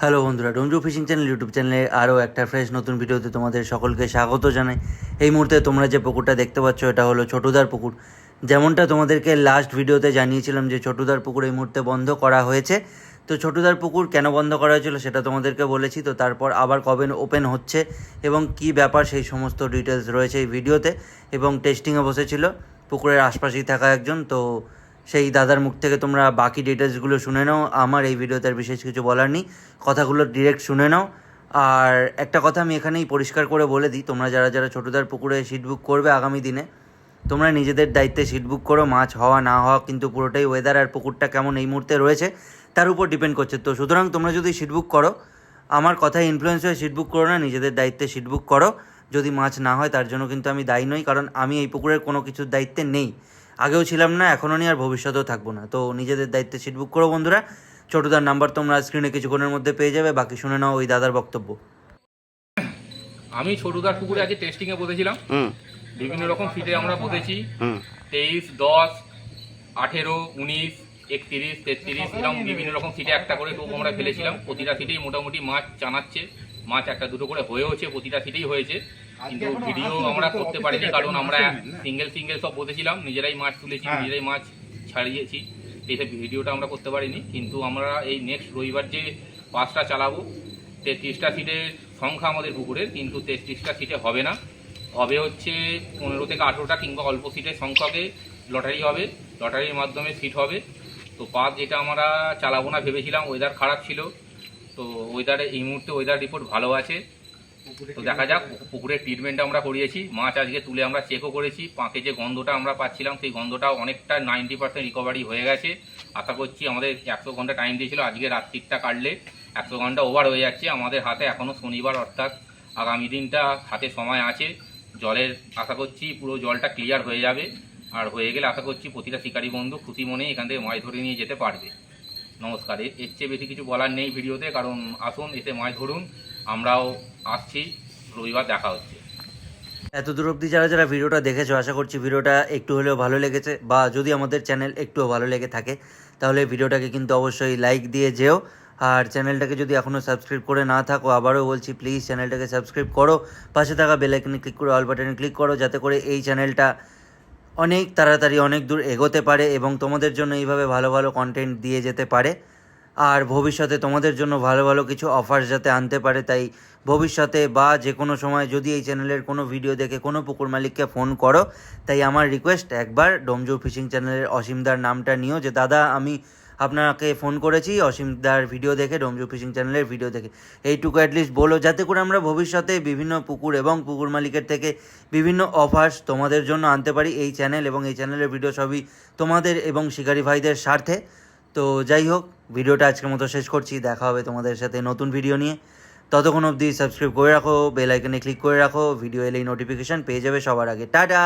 Hello বন্ধুরা ডোমজু fishing channel YouTube চ্যানেলে আরও একটা ফ্রেশ নতুন ভিডিওতে তোমাদের সকলকে স্বাগত জানাই। এই মুহূর্তে তোমরা যে পুকুরটা দেখতে পাচ্ছ, এটা হলো ছোটুদার পুকুর। যেমনটা তোমাদেরকে লাস্ট ভিডিওতে জানিয়েছিলাম যে ছোটুদার পুকুর এই মুহূর্তে বন্ধ করা হয়েছে। তো ছোটুদার পুকুর কেন বন্ধ করা হয়েছিল সেটা তোমাদেরকে বলেছি, তো তারপর আবার কবে ওপেন হচ্ছে এবং কি ব্যাপার সেই সমস্ত ডিটেলস রয়েছে এই ভিডিওতে এবং টেস্টিংয়ে বসেছিল। পুকুরের আশপাশেই থাকা একজন, তো সেই দাদার মুখ থেকে তোমরা বাকি ডিটেলসগুলো শুনে নাও। আমার এই ভিডিওতে আর বিশেষ কিছু বলার নেই। কথাগুলো ডিরেক্ট শুনে নাও। আর একটা কথা আমি এখানেই পরিষ্কার করে বলে দিই, তোমরা যারা যারা ছোটোদার পুকুরে সিট বুক করবে আগামী দিনে, তোমরা নিজেদের দায়িত্বে সিট বুক করো, মাছ হওয়া, না হওয়া, কিন্তু পুরোটাই ওয়েদার আর পুকুরটা কেমন এই মুহূর্তে রয়েছে, তার উপর ডিপেন্ড করছে। তো সুতরাং তোমরা যদি সিট বুক করো, আমার কথায় ইনফ্লুয়েন্স হয়ে সিট বুক করো না, নিজেদের দায়িত্বে সিট বুক করো। যদি মাছ না হয়, তার জন্য কিন্তু আমি দায়ী নই, কারণ আমি এই পুকুরের কোনো কিছুর দায়িত্বে নেই। আগেও ছিলাম না এখনও নেই আর ভবিষ্যতেও থাকব না। তো নিজেদের দায়িত্বে সিট বুক করো বন্ধুরা। ছোটদার নাম্বার তোমরা স্ক্রিনে কিছুক্ষণের মধ্যে পেয়ে যাবে বাকি শুনে নাও ওই দাদার বক্তব্য। আমি ছোটদার পুকুরে আজকে টেস্টিংয়ে বসেছিলাম। হুম। বিভিন্ন রকম ফিটে আমরা বসেছি। হুম। তেইশ দশ আঠেরো উনিশ একত্রিশ তেত্রিশ এরকম বিভিন্ন রকম সিটে একটা করে টোপ আমরা ফেলেছিলাম। প্রতিটা সিটেই মোটামুটি মাছ চানাচ্ছে। মাছ একটা দুটো করে হয়েওছে প্রতিটা সিটেই হয়েছে। কিন্তু ভিডিও আমরা করতে পারিনি কারণ আমরা সিঙ্গেল সিঙ্গেল সব বসেছিলাম নিজেরাই মাছ তুলেছি নিজেরাই মাছ ছাড়িয়েছি এইসব ভিডিওটা আমরা করতে পারিনি। কিন্তু আমরা এই নেক্সট রবিবার যে পাঁচটা চালাবো তেত্রিশটা সিটের সংখ্যা আমাদের পুকুরের কিন্তু তেত্রিশটা সিটে হবে না। হবে হচ্ছে পনেরো থেকে আঠেরোটা কিংবা অল্প সিটের সংখ্যকে লটারি হবে লটারির মাধ্যমে সিট হবে। তো পাঁচ যেটা আমরা চালাবো না ভেবেছিলাম ওয়েদার খারাপ ছিল। তো ওয়েদারে এই মুহূর্তে ওয়েদার রিপোর্ট ভালো আছে। তো দেখা যাক পুকুরের ট্রিটমেন্ট আমরা করিয়েছি। মাছ আজকে তুলে আমরা চেকও করেছি। পাঁকে যে গন্ধটা আমরা পাচ্ছিলাম, সেই গন্ধটা অনেকটা নাইনটি পার্সেন্ট রিকভারি হয়ে গেছে। আশা করছি আমাদের একশো ঘণ্টা টাইম দিয়েছিল, আজকে রাত্রিটা কাটলে। একশো ঘণ্টা ওভার হয়ে যাচ্ছে। আমাদের হাতে এখনও শনিবার, অর্থাৎ আগামী দিনটা হাতে সময় আছে। জলের, আশা করছি পুরো জলটা ক্লিয়ার হয়ে যাবে। আর হয়ে গেলে আশা করছি প্রতিটা শিকারী বন্ধু খুশি মনেই এখান থেকে মাছ ধরে নিয়ে যেতে পারবে। নমস্কার, এর চেয়ে বেশি কিছু বলার নেই ভিডিওতে, কারণ আসুন, এসে মাছ ধরুন, আমরাও আসছি, রবিবার দেখা হচ্ছে। এত দূর অবধি যারা যারা ভিডিওটা দেখেছ, আশা করছি ভিডিওটা একটু হলেও ভালো লেগেছে, বা যদি আমাদের চ্যানেল একটুও ভালো লেগে থাকে, তাহলে ভিডিওটাকে কিন্তু অবশ্যই লাইক দিয়ে যেও। আর চ্যানেলটাকে যদি এখনও সাবস্ক্রাইব করে না থাকো, আবারও বলছি প্লিজ চ্যানেলটাকে সাবস্ক্রাইব করো। পাশে থাকা বেলাইকনে ক্লিক করে অল বাটনে ক্লিক করো, যাতে করে এই চ্যানেলটা অনেক তাড়াতাড়ি অনেক দূর এগোতে পারে এবং তোমাদের জন্য এইভাবে ভালো ভালো কন্টেন্ট দিয়ে যেতে পারে। আর ভবিষ্যতে তোমাদের জন্য ভালো ভালো কিছু অফার যাতে আনতে পারে, তাই ভবিষ্যতে বা যে কোনো সময় যদি এই চ্যানেলের কোনো ভিডিও দেখে কোনো পুকুর মালিককে ফোন করো, তাই আমার রিকোয়েস্ট একবার ডোমজু ফিশিং চ্যানেলের অসীমদার নামটা নিও যে, দাদা, আমি আপনাকে ফোন করেছি অসীমদার ভিডিও দেখে, ডোমজু ফিশিং চ্যানেলের ভিডিও দেখে। এইটুকু অ্যাটলিস্ট বলো, যাতে করে আমরা ভবিষ্যতে বিভিন্ন পুকুর এবং পুকুর মালিকের থেকে বিভিন্ন অফার্স তোমাদের জন্য আনতে পারি এই চ্যানেল এবং এই চ্যানেলের ভিডিও সবই তোমাদের এবং শিকারী ভাইদের স্বার্থে। তো যাই হোক ভিডিওটা আজকের মতো শেষ করছি। দেখা হবে তোমাদের সাথে নতুন ভিডিও নিয়ে। ততক্ষণ অবধি সাবস্ক্রাইব করে রাখো বেল আইকনে ক্লিক করে রাখো। ভিডিও এলেই নোটিফিকেশান পেয়ে যাবে সবার আগে। টাটা!